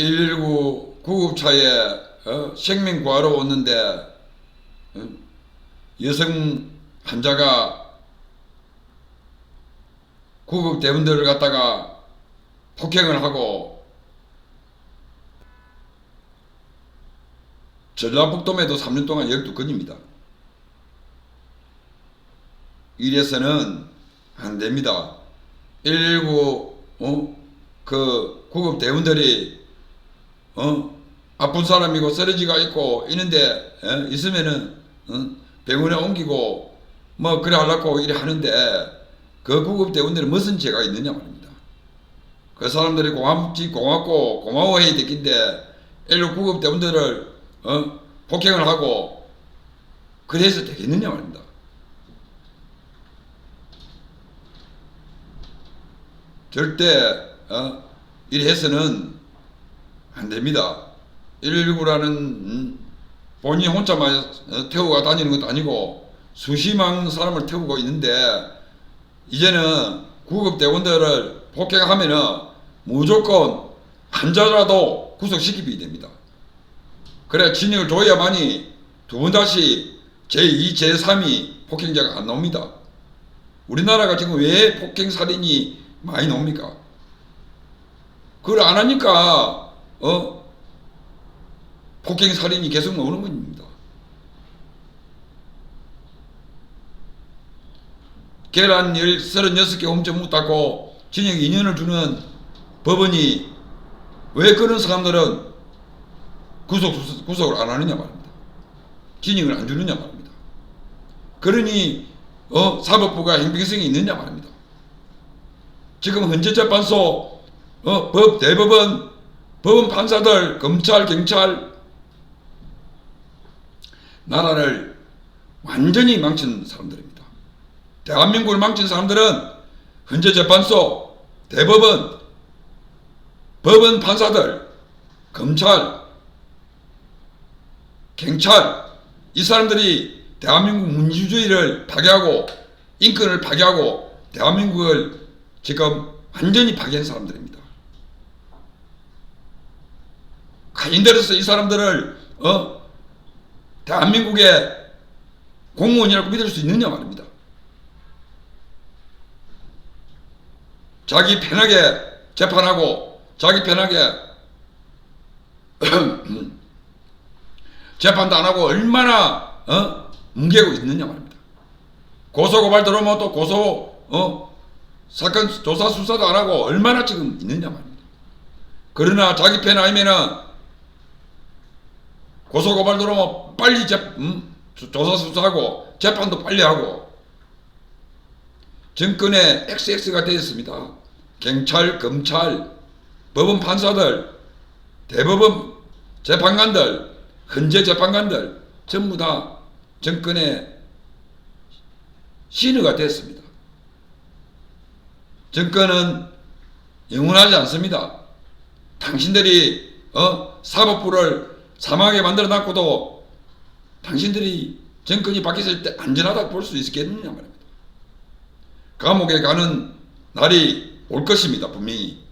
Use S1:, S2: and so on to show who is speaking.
S1: 119 구급차에 어, 생명 구하러 오는데 어, 여성 환자가 구급 대원들을 갖다가 폭행을 하고 전라북도에도 3년 동안 12건입니다. 이래서는 안 됩니다. 119 어? 그 구급 대원들이 어? 아픈 사람이고 쓰러지가 있고 있는데 어? 있으면은 어? 병원에 옮기고 뭐 그래 하려고 이래 하는데 그 구급 대원들은 무슨 죄가 있느냐 말입니다. 그 사람들이 고맙지 고맙고 고마워해야 되긴데 일로 구급 대원들을 어? 폭행을 하고 그래서 되겠느냐 말입니다. 절대 어, 이래서는 안 됩니다. 119라는 음, 본인 혼자만 어, 태우고 다니는 것도 아니고 수십만 사람을 태우고 있는데 이제는 구급 대원들을 폭행하면은 무조건 환자라도 구속시키게 됩니다. 그래 진역을 줘야만이 두 번 다시 제2, 제3이 폭행자가 안 나옵니다. 우리나라가 지금 왜 폭행 살인이 많이 나옵니까? 그걸 안 하니까 어 폭행 살인이 계속 나오는 겁니다. 계란 36개 홈점 묻다고 징역 2년을 주는 법원이 왜 그런 사람들은 구속, 구속을 안 하느냐 말입니다. 징역을 안 주느냐 말입니다. 그러니 어, 사법부가 행정성이 있느냐 말입니다. 지금 헌재 재판소, 어, 법 대법원, 법원 판사들, 검찰, 경찰 나라를 완전히 망친 사람들입니다. 대한민국을 망친 사람들은 헌재 재판소, 대법원, 법원 판사들, 검찰, 경찰 이 사람들이 대한민국 민주주의를 파괴하고 인권을 파괴하고 대한민국을 지금 완전히 파괴한 사람들입니다. 가인들에서 이 사람들을 어 대한민국의 공무원이라고 믿을 수 있느냐 말입니다. 자기 편하게 재판하고 자기 편하게 재판도 안 하고 얼마나 어? 뭉개고 있느냐 말입니다. 고소 고발 들어오면 또 고소 어? 사건 조사 수사도 안 하고 얼마나 지금 있느냐 말입니다. 그러나 자기 편 아니면은 고소 고발 들어오면 빨리 재, 음? 조사 수사하고 재판도 빨리 하고 정권의 XX가 되었습니다. 경찰, 검찰, 법원 판사들, 대법원 재판관들, 헌재 재판관들 전부 다 정권의 신의가 됐습니다. 정권은 영원하지 않습니다. 당신들이 어? 사법부를 사망하게 만들어 놨고도 당신들이 정권이 바뀌었을 때 안전하다고 볼 수 있겠느냐 말입니다. 감옥에 가는 날이 올 것입니다. 분명히.